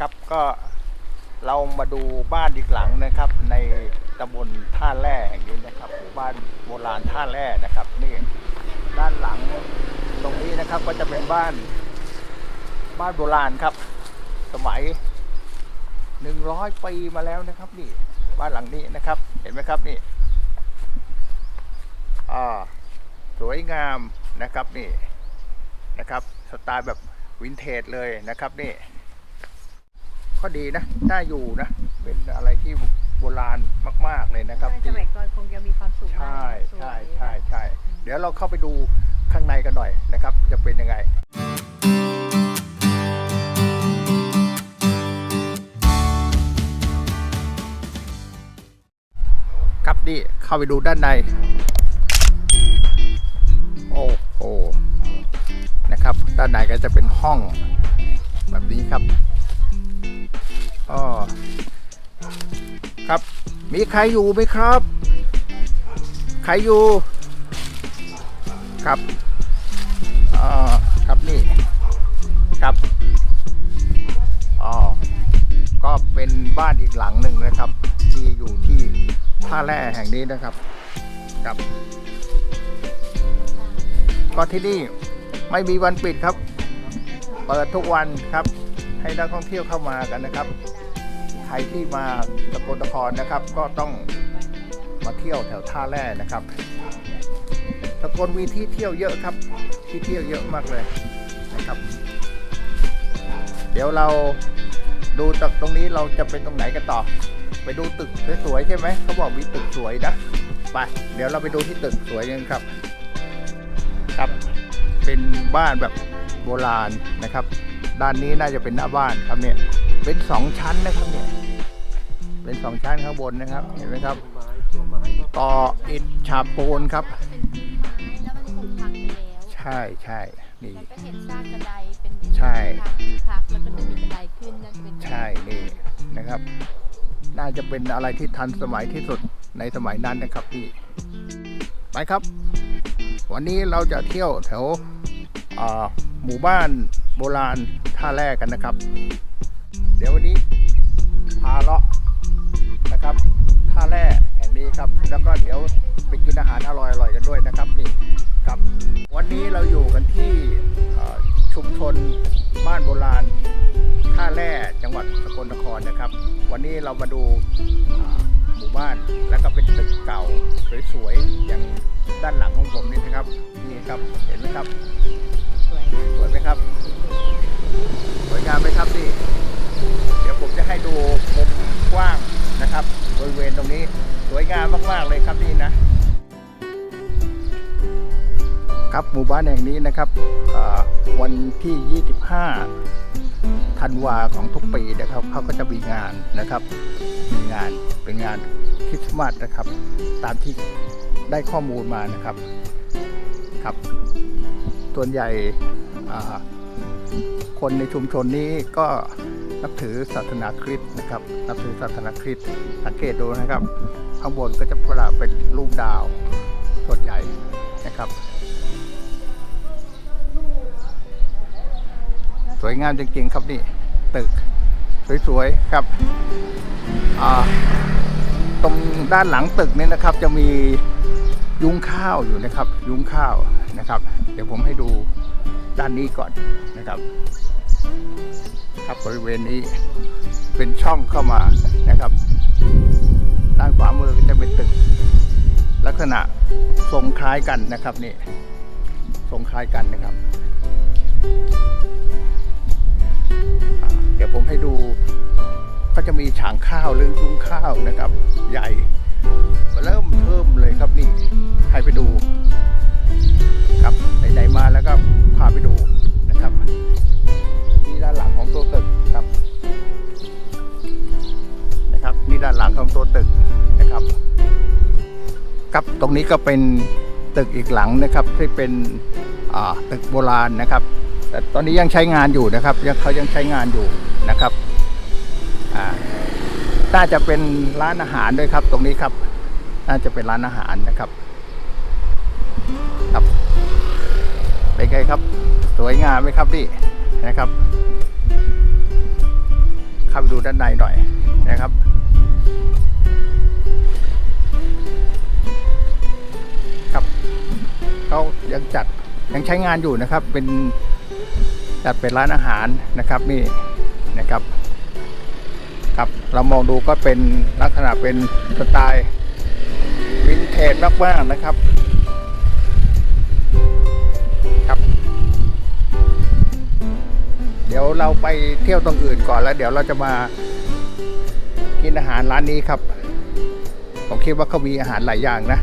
ครับก็เรามาดูบ้านอีกหลังนะครับ ในตำบลท่าแร่แห่งนี้นะครับหมู่บ้านโบราณท่าแร่นะครับนี่ด้านหลังตรงนี้นะครับก็จะเป็นบ้านบ้านโบราณครับ สมัยหนึ่งร้อยปีมาแล้วนะครับนี่บ้านหลังนี้นะครับ เห็นไหมครับนี่อ่าสวยงามนะครับนี่นะครับ สไตล์แบบวินเทจเลยนะครับนี่ ก็ดีนะน่าอยู่นะ เป็นอะไรที่โบราณมาก ๆเลยนะครับสมัยก่อนคงจะมีความสุขมากใช่สวยใช่ใช่ใช่เดี๋ยวเราเข้าไปดูข้างในกันหน่อยนะครับ จะเป็นยังไงครับนี่เข้าไปดูด้านใน โอ้โหนะครับ ด้านในก็จะเป็นห้องแบบนี้ครับ มีใครอยู่ไหมครับ ใครอยู่ ครับอ๋อครับนี่ครับอ๋อก็เป็นบ้านอีกหลังหนึ่งนะครับ ที่อยู่ที่ท่าแร่แห่งนี้นะครับครับ ก็ที่นี่ไม่มีวันปิดครับ เปิดทุกวันครับ ให้นักท่องเที่ยวเข้ามากันนะครับ ครที่มาสกลนครนะครับ ก็ต้องมาเที่ยวแถวท่าแร่นะครับสกลมีที่เที่ยวเยอะครับ ที่เที่ยวเยอะมากเลยนะครับ เดี๋ยวเราดูจากตรงนี้เราจะเป็นตรงไหนกันต่อ ไปดูตึกสวยๆใช่ไหมเขาบอกมีตึกสวยนะไปเดี๋ยวเราไปดูที่ตึกสวยกันครับ ครับเป็นบ้านแบบโบราณนะครับ ด้านนี้น่าจะเป็นหน้าบ้านครับเนี่ย เป็นสองชั้นนะครับเนี่ย เป็นสองชั้นข้างบนนะครับ เห็นไหมครับ ต่ออิฐฉาบปูนครับแล้วมันถูกพังไปแล้วใช่ใช่นี่แล้วก็เห็นซากกระไดเป็นใช่ทางที่พักแล้วก็จะมีกระไดขึ้นน่าจะเป็นใช่นี่นะครับ น่าจะเป็นอะไรที่ทันสมัยที่สุดในสมัยนั้นนะครับพี่ไปครับ วันนี้เราจะเที่ยวแถวอ่าหมู่บ้านโบราณท่าแร่กันนะครับ เดี๋ยววันนี้พาเลาะนะครับท่าแร่แห่งนี้ครับ แล้วก็เดี๋ยวไปกินอาหารอร่อยๆกันด้วยนะครับนี่ครับ วันนี้เราอยู่กันที่ชุมชนบ้านโบราณท่าแร่จังหวัดสกลนครนะครับ วันนี้เรามาดูหมู่บ้านแล้วก็เป็นตึกเก่าสวยๆอย่างด้านหลังของผมนี่นะครับนี่ครับเห็นไหมครับสวยไหมครับสวยงามไหมครับนี่เดี๋ยว ผมจะให้ดูมุมกว้างนะครับ บริเวณตรงนี้สวยงามมากๆเลยครับนี่นะ ครับหมู่บ้านแห่งนี้นะครับวันที่ 25ธันวาของทุกปีนะครับเขาก็จะมีงานนะครับมีงานเป็นงานคริสต์มาสนะครับ ตามที่ได้ข้อมูลมานะครับครับ ส่วนใหญ่คนในชุมชนนี้ก็ นับถือศาสนาคริสต์นะครับ นับถือศาสนาคริสต์สังเกตดูนะครับ ข้างบนก็จะประดับเป็นรูปดาวส่วนใหญ่นะครับ สวยงามจริงๆครับนี่ตึกสวยๆครับตรงด้านหลังตึกนี่นะครับ จะมียุ้งข้าวอยู่นะครับ ยุ้งข้าวนะครับ เดี๋ยวผมให้ดูด้านนี้ก่อนนะครับ ครับบริเวณนี้เป็นช่องเข้ามานะครับด้านขวามือก็จะเป็นตึก ลักษณะทรงคล้ายกันนะครับนี่ทรงคล้ายกันนะครับ เดี๋ยวผมให้ดูก็จะมีฉางข้าวหรือยุงข้าวนะครับ ใหญ่เริ่มเทิมเลยครับนี่ให้ไปดูครับไหนๆมาแล้วก็พาไปดูนะครับ ด้านหลังของตัวตึกครับ นะครับ นี่ด้านหลังของตัวตึกนะครับ ครับตรงนี้ก็เป็นตึกอีกหลังนะครับ ที่เป็นอ่าตึกโบราณนะครับ แต่ตอนนี้ยังใช้งานอยู่นะครับยังเขายังใช้งานอยู่นะครับอ่าน่าจะเป็นร้านอาหารด้วยครับ ตรงนี้ครับ น่าจะเป็นร้านอาหารนะครับ ครับเป็นไงครับ สวยงามไหมครับนี่ นะครับาไปดูด้านในหน่อยนะครับครับเขายังจัดยังใช้งานอยู่นะครับ เป็นจัดเป็นร้านอาหารนะครับนี่นะครับครับเรามองดูก็เป็นลักษณะเป็นสไตล์วินเทจมากๆนะครับ ดี๋ยวเราไปเที่ยวตรงอื่นก่อนแล้ว เดี๋ยวเราจะมากินอาหารร้านนี้ครับ ผมคิดว่าเขามีอาหารหลายอย่างนะ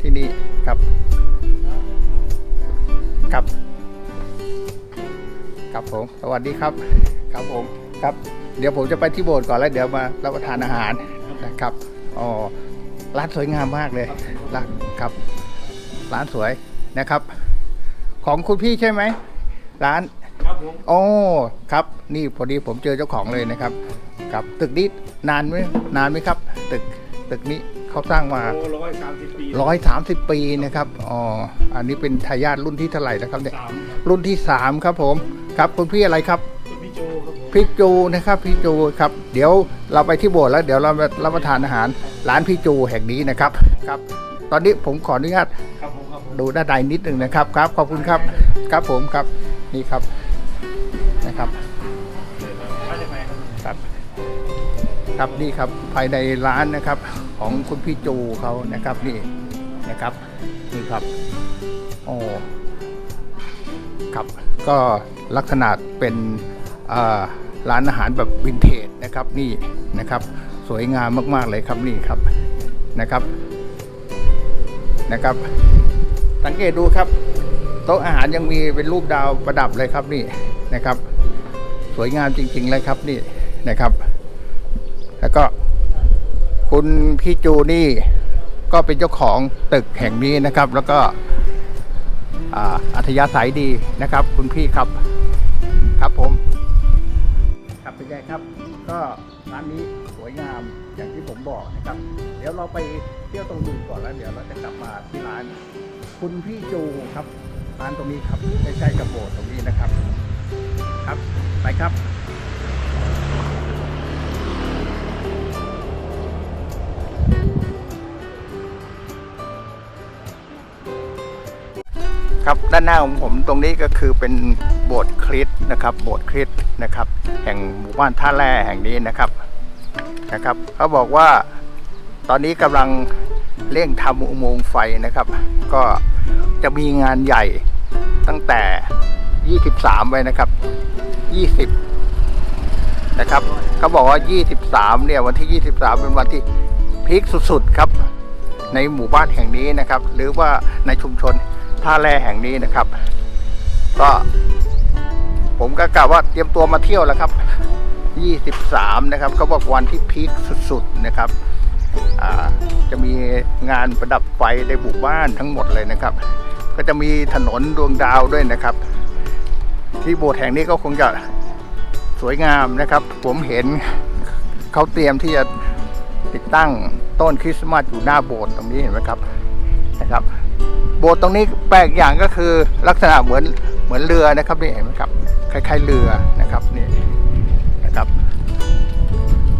ที่นี่ครับ ครับ ครับผม สวัสดีครับ ครับผม ครับ เดี๋ยวผมจะไปที่โบสถ์ก่อนแล้วเดี๋ยวมารับประทานอาหารนะครับ อ๋อ ร้านสวยงามมากเลยร้านครับ ร้านสวยนะครับ ของคุณพี่ใช่ไหม ร้าน ผมโอ้ครับ นี่พอดีผมเจอเจ้าของเลยนะครับครับตึกนี้นานไหมนานไหมครับ ตึกตึกนี้เขาสร้างมาโอ้ร้อยสามสิบปีร้อยสามสิบปีนะครับอ๋ออันนี้เป็นทายาทรุ่นที่เท่าไหร่แล้วครับเนี่ยสามรุ่นที่สามครับผมครับคุณพี่อะไรครับคุณพี่โจครับผมพี่จูนะครับพี่จูครับ เดี๋ยวเราไปที่โบสถ์แล้วเดี๋ยวเรามารับประทานอาหารร้านพี่จูแห่งนี้นะครับครับ ตอนนี้ผมขออนุญาต ครับผมครับผม ดูด้านในนิดหนึ่งนะครับครับ ขอบคุณครับครับผมครับนี่ครับนะครับ ครับนี่ครับภายในร้านนะครับของคุณพี่จูเขานะครับนี่นะครับนี่ครับโอ้ครับก็ลักษณะเป็นร้านอาหารแบบวินเทจนะครับนี่นะครับสวยงามมาก ๆ เลยครับนี่ครับนะครับนะครับ สังเกตดูครับ โต๊ะอาหารยังมีเป็นรูปดาวประดับเลยครับนี่นะครับ สวยงามจริง ๆ เลยครับนี่นะครับ แล้วก็คุณพี่จูนี่ก็เป็นเจ้าของตึกแห่งนี้นะครับ แล้วก็อัธยาศัยดีนะครับ คุณพี่ครับครับผม ครับเป็นไงครับ ก็ร้านนี้สวยงามอย่างที่ผมบอกนะครับ เดี๋ยวเราไปเที่ยวตรงอื่นก่อนแล้วเดี๋ยวเราจะกลับมาที่ร้าน คุณพี่จูครับร้านตรงนี้ครับใกล้ๆกับโบสถ์ตรงนี้นะครับ ครับไปครับ ครับด้านหน้าของผมตรงนี้ก็คือเป็นโบสถ์คริสต์นะครับ โบสถ์คริสต์นะครับ แห่งหมู่บ้านท่าแร่แห่งนี้นะครับนะครับเขาบอกว่าตอนนี้กำลังเร่งทำอุโมงค์ไฟนะครับ ก็จะมีงานใหญ่ตั้งแต่ 23 ไว้นะครับ 20 นะครับเขาบอกว่า 23 เนี่ยวันที่ 23 เป็นวันที่พีคสุดๆครับ ในหมู่บ้านแห่งนี้นะครับ หรือว่าในชุมชน ท่าแร่แห่งนี้นะครับ ก็ผมก็กล่าวว่าเตรียมตัวมาเที่ยวแล้วครับ 23 นะครับเขาบอกวันที่พีคสุดๆนะครับ จะมีงานประดับไฟในหมู่บ้านทั้งหมดเลยนะครับ ก็จะมีถนนดวงดาวด้วยนะครับ ที่โบสถ์แห่งนี้ก็คงจะสวยงามนะครับ ผมเห็นเขาเตรียมที่จะติดตั้งต้นคริสต์มาสอยู่หน้าโบสถ์ตรงนี้เห็นไหมครับนะครับ โบสถ์ตรงนี้แปลกอย่างก็คือลักษณะเหมือนเหมือนเรือนะครับนี่เห็นไหมครับคล้ายๆเรือนะครับนี่นะครับ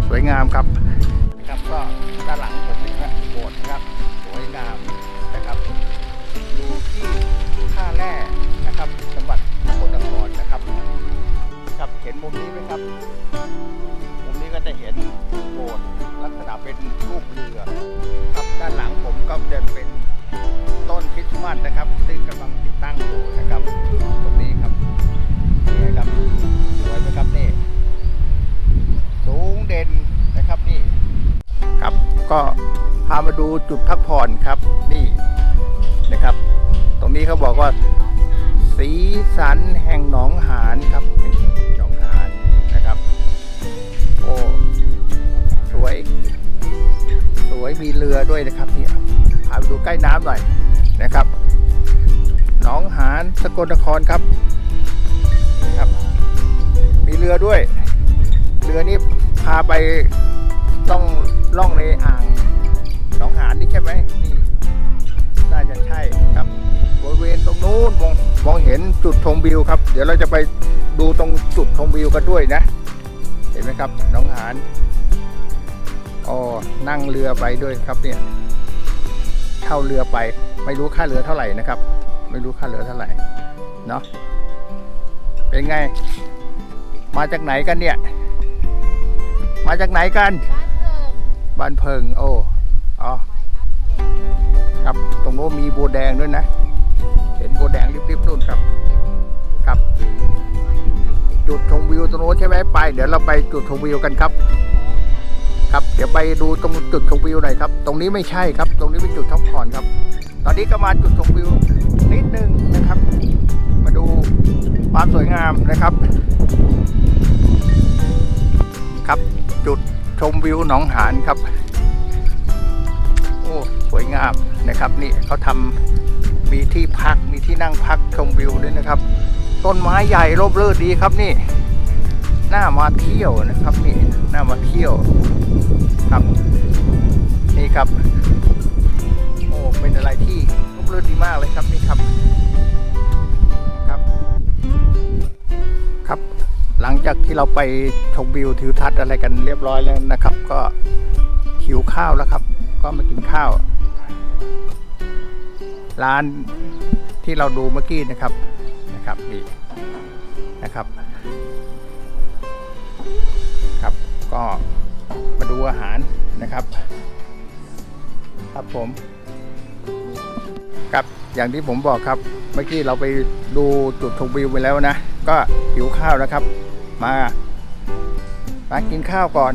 สวยงามครับนะครับก็ด้านหลังผมนี่ครับโบสถ์นะครับสวยงามนะครับอยู่ที่ท่าแร่นะครับจังหวัดสกลนครนะครับครับเห็นมุมนี้ไหมครับมุมนี้ก็จะเห็นโบสถ์ลักษณะเป็นรูปเรือ ครับด้านหลังผมก็จะเป็น ต้นคริสต์มาสนะครับ ซึ่งกำลังติดตั้งอยู่นะครับ ตรงนี้ครับนี่ครับสวยไหมครับนี่ สูงเด่นนะครับนี่ครับก็พามาดูจุดพักผ่อนครับนี่นะครับ ตรงนี้เขาบอกว่า สีสันแห่งหนองหานครับนี่หนองหานนะครับ โอ้สวย สวยมีเรือด้วยนะครับนี่พาไปดูใกล้น้ำหน่อย นะครับ หนองหานสกลนครครับนะครับ มีเรือด้วย เรือนี้พาไปต้องล่องในอ่างหนองหานนี่ใช่ไหมนี่น่าจะใช่ครับบริเวณตรงนู้นมองมองเห็นจุดชมวิวครับ เดี๋ยวเราจะไปดูตรงจุดชมวิวกันด้วยนะ เห็นไหมครับน้องหานอ๋อนั่งเรือไปด้วยครับเนี่ย ช่าเรือไป ไม่รู้ค่าเรือเท่าไหร่นะครับ ไม่รู้ค่าเรือเท่าไหร่เนาะเป็นไง มาจากไหนกันเนี่ย มาจากไหนกัน บ้านเพิงบ้านเพิงโอ้อ๋อครับตรงโน้นมีโบแดงด้วยนะ เห็นโบแดงริบๆนู่นครับ ครับ จุดชมวิวตรงโน้นใช่ไหมไป เดี๋ยวเราไปจุดชมวิวกันครับ ครับเดี๋ยวไปดูตรงจุดชมวิวหน่อยครับ ตรงนี้ไม่ใช่ครับ ตรงนี้เป็นจุดท็อปพอนครับ ตอนนี้ก็มาจุดชมวิวนิดนึงนะครับ มาดูความสวยงามนะครับ ครับจุดชมวิวหนองหานครับ โอ้สวยงามนะครับนี่เขาทำมีที่พักมีที่นั่งพักชมวิวด้วยนะครับ ต้นไม้ใหญ่ร่มรื่นดีครับนี่น่ามาเที่ยวนะครับนี่ น่ามาเที่ยวครับนี่ครับ โอ้เป็นอะไรที่ร่มรื่นดีมากเลยครับนี่ครับครับ ครับ หลังจากที่เราไปชมวิวทิวทัศน์อะไรกันเรียบร้อยแล้วนะครับ ก็หิวข้าวแล้วครับ ก็มากินข้าว ร้านที่เราดูเมื่อกี้นะครับนะครับนี่นะครับ ก็มาดูอาหารนะครับ ครับผมครับอย่างที่ผมบอกครับ เมื่อกี้เราไปดูจุดชมวิวไปแล้วนะ ก็หิวข้าวนะครับ มามากินข้าวก่อน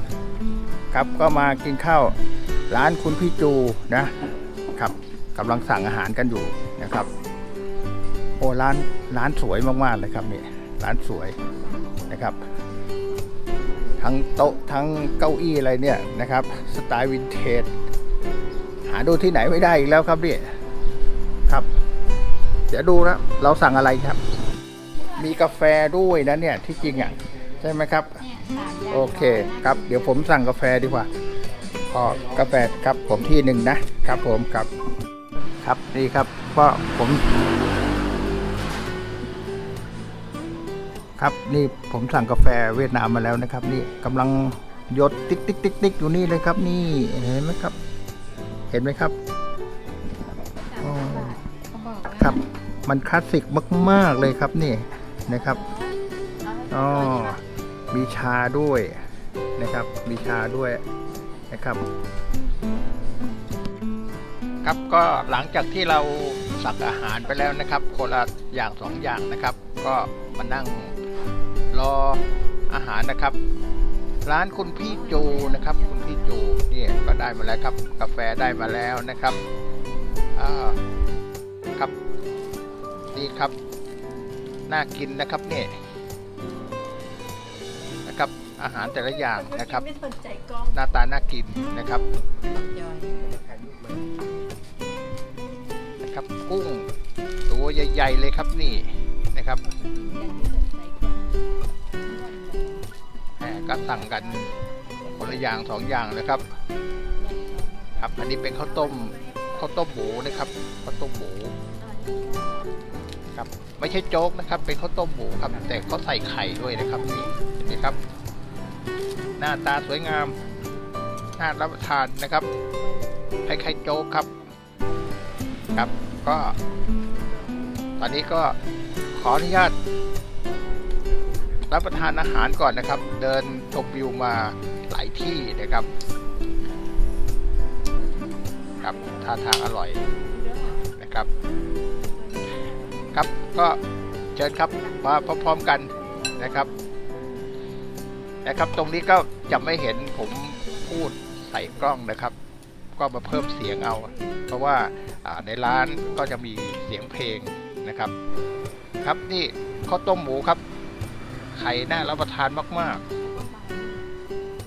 ครับก็มากินข้าวร้านคุณพี่จูนะครับกำลังสั่งอาหารกันอยู่นะครับโอ้ร้านร้านสวยมากๆเลยครับนี่ร้านสวยนะครับ ทั้งโต๊ะทั้งเก้าอี้อะไรเนี่ยนะครับสไตล์วินเทจหาดูที่ไหนไม่ได้อีกแล้วครับนี่ครับ เดี๋ยวดูนะเราสั่งอะไรครับ มีกาแฟด้วยนะเนี่ยที่จริงอะใช่ไหมครับ โอเคครับ เดี๋ยวผมสั่งกาแฟดีกว่าขอกาแฟครับผมที่หนึ่งนะครับผมครับ ครับนี่ครับก็ผม ครับนี่ผมสั่งกาแฟเวียดนามมาแล้วนะครับ นี่กำลังหยดติ๊กติ๊กติ๊กติ๊กอยู่นี่เลยครับ นี่เห็นไหมครับ เห็นไหมครับอ๋อเขาบอกว่าครับ มันคลาสสิกมาก ๆ เลยครับนี่นะครับอ๋อมีชาด้วยนะครับ มีชาด้วยนะครับ ครับก็หลังจากที่เราสั่งอาหารไปแล้วนะครับ คนละอย่างสองอย่างนะครับ ก็มานั่ง รออาหารนะครับ ร้านคุณพี่จูนะครับ คุณพี่จูเนี่ยก็ได้มาแล้วครับ กาแฟได้มาแล้วนะครับอ่าครับนี่ครับ น่ากินนะครับเนี่ยนะครับอาหารแต่ละอย่างนะครับ ไม่สนใจกล้องหน้าตาน่ากินนะครับจอยนะครับกุ้งตัวใหญ่ ๆ เลยครับนี่นะครับ ก็สั่งกันคนละอย่างสองอย่างนะครับ ครับอันนี้เป็นข้าวต้มข้าวต้มหมูนะครับข้าวต้มหมูครับไม่ใช่โจ๊กนะครับ เป็นข้าวต้มหมูครับ แต่เขาใส่ไข่ด้วยนะครับนี่เห็นไหมครับ หน้าตาสวยงามน่ารับประทานนะครับคล้ายๆโจ๊กครับ ครับก็ ตอนนี้ก็ขออนุญาตรับประทานอาหารก่อนนะครับ เดิน ชมวิวมาหลายที่นะครับครับท่าทางอร่อยนะครับครับก็เชิญครับมาพร้อมๆกันนะครับนะครับ ตรงนี้ก็จะไม่เห็นผมพูดใส่กล้องนะครับ ก็มาเพิ่มเสียงเอา เพราะว่าในร้านก็จะมีเสียงเพลงนะครับ ครับนี่ข้าวต้มหมูครับ ไข่น่ารับประทานมากๆ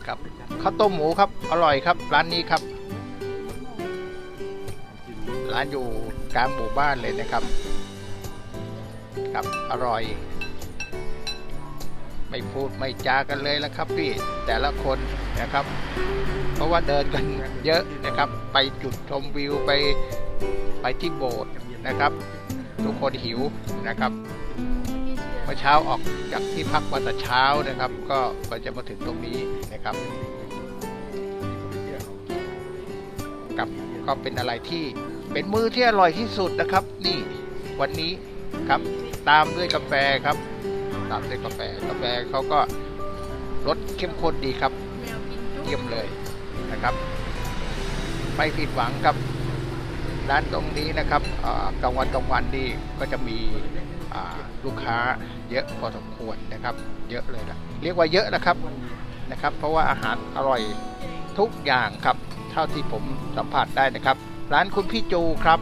ครับข้าวต้มหมูครับอร่อยครับ ร้านนี้ครับ ร้านอยู่กลางหมู่บ้านเลยนะครับครับอร่อย ไม่พูดไม่จากันเลยแล้วครับพี่แต่ละคนนะครับ เพราะว่าเดินกันเยอะนะครับ ไปจุดชมวิวไปไปที่โบสถ์นะครับ ทุกคนหิวนะครับ มื่อเช้าออกจากที่พักวันแต่เช้านะครับ ก็ก็จะมาถึงตรงนี้นะครับกับก็เป็นอะไรที่เป็นมื้อที่อร่อยที่สุดนะครับ นี่วันนี้ครับตามด้วยกาแฟครับ ตามด้วยกาแฟกาแฟเขาก็รสเข้มข้นดีครับเยี่ยมเลยนะครับ ไม่ผิดหวังครับร้านตรงนี้นะครับกลางวันกลางวันนี่ก็จะมี ลูกค้าเยอะพอสมควรนะครับ เยอะเลยนะเรียกว่าเยอะนะครับนะครับ เพราะว่าอาหารอร่อยทุกอย่างครับ เท่าที่ผมสัมผัสได้นะครับ ร้านคุณพี่จูครับ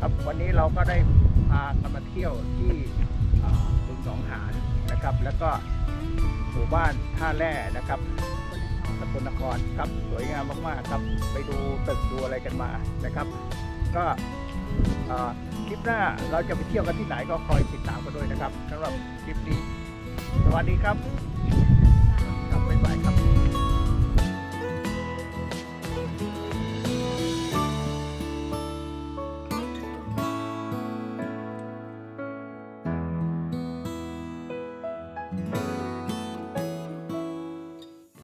ครับวันนี้เราก็ได้พากันมาเที่ยวที่บึงหนองหานนะครับ แล้วก็หมู่บ้านท่าแร่นะครับสกลนครครับสวยงามมากๆครับ ไปดูตึกดูอะไรกันมานะครับ ก็ คลิปหน้าเราจะไปเที่ยวกันที่ไหนก็คอยติดตามกันด้วยนะครับสำหรับคลิปนี้ สวัสดีครับ ครับบ๊ายบายครับ